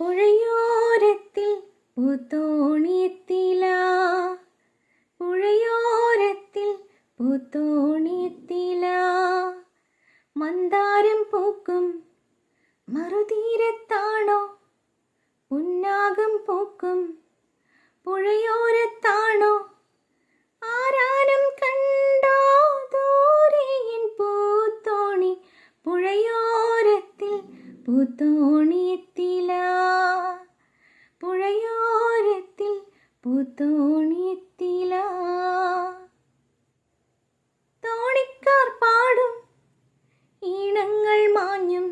പുഴയോരത്തിൽ പൂത്തോണിയെത്തില പുഴയോരത്തിൽ പൂത്തോണിയെത്തില മന്ദാരം പൂക്കും മറുതീരത്താണോ? പുന്നാകം പൂക്കും പുഴയോരത്താണോ ആരാനും കണ്ടോ ദൂരെയിൻ പൂത്തോണി പുഴയോരത്തിൽ പൂത്തോണിയെത്തില പുഴയോരത്തിൽ പൂത്തോണിയെത്തില തോണിക്കാർ പാടും ഈണങ്ങൾ മാഞ്ഞും.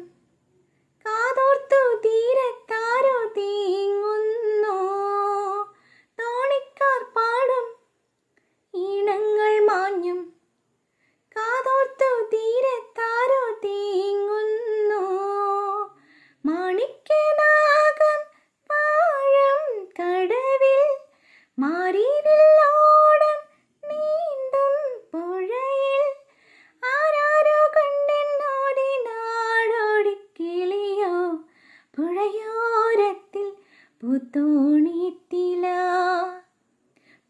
പൂത്തോണിത്തില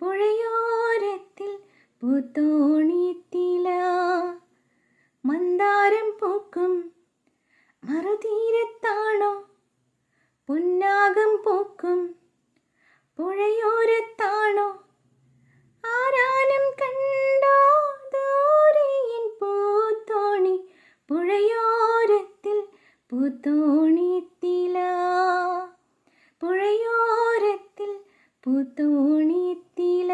പുഴയോരത്തിൽ പൂത്തോണിത്തില മന്ദാരം പൂക്കും മറുതീരത്താണോ? പൊന്നാകം പൂക്കും പുഴയോരത്താണോ? ആരാനും കണ്ടോ? ദൂരെയിൻ പൂത്തോണി പുഴയോരത്തിൽ പൂത്തോണിത്തില പൂത്തോണിത്തില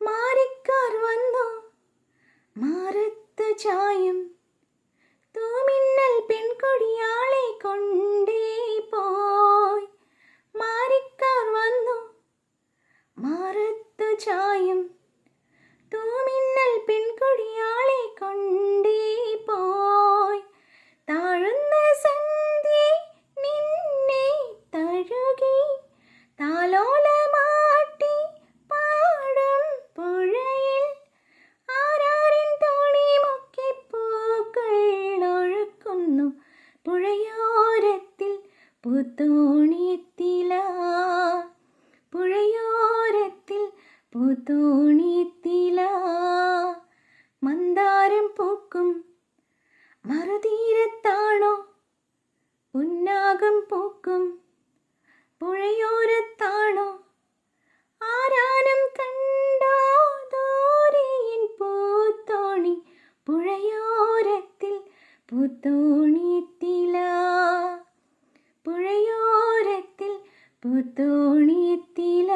മാറിക്കാർ വന്നു മാറത്ത് ചായും തൂമിന്നൽ പെൺകൊടിയാളെ കൊണ്ടേ പുഴയോരത്തിൽ പൂത്തോണിത്തില പുഴയോരത്തിൽ പൂത്തോണിത്തില മന്ദാരം പൂക്കും മറുതീരത്താണോ? ഉന്നാകം പൂക്കും പുഴയോരത്താണോ? ആരാനും കണ്ടോ? ദൂരെയിൻ പൂത്തോണി പുഴയോരത്തിൽ പൂത്തോണിത്തില പുഴയോരത്തിൽ പൂത്തോണിത്തില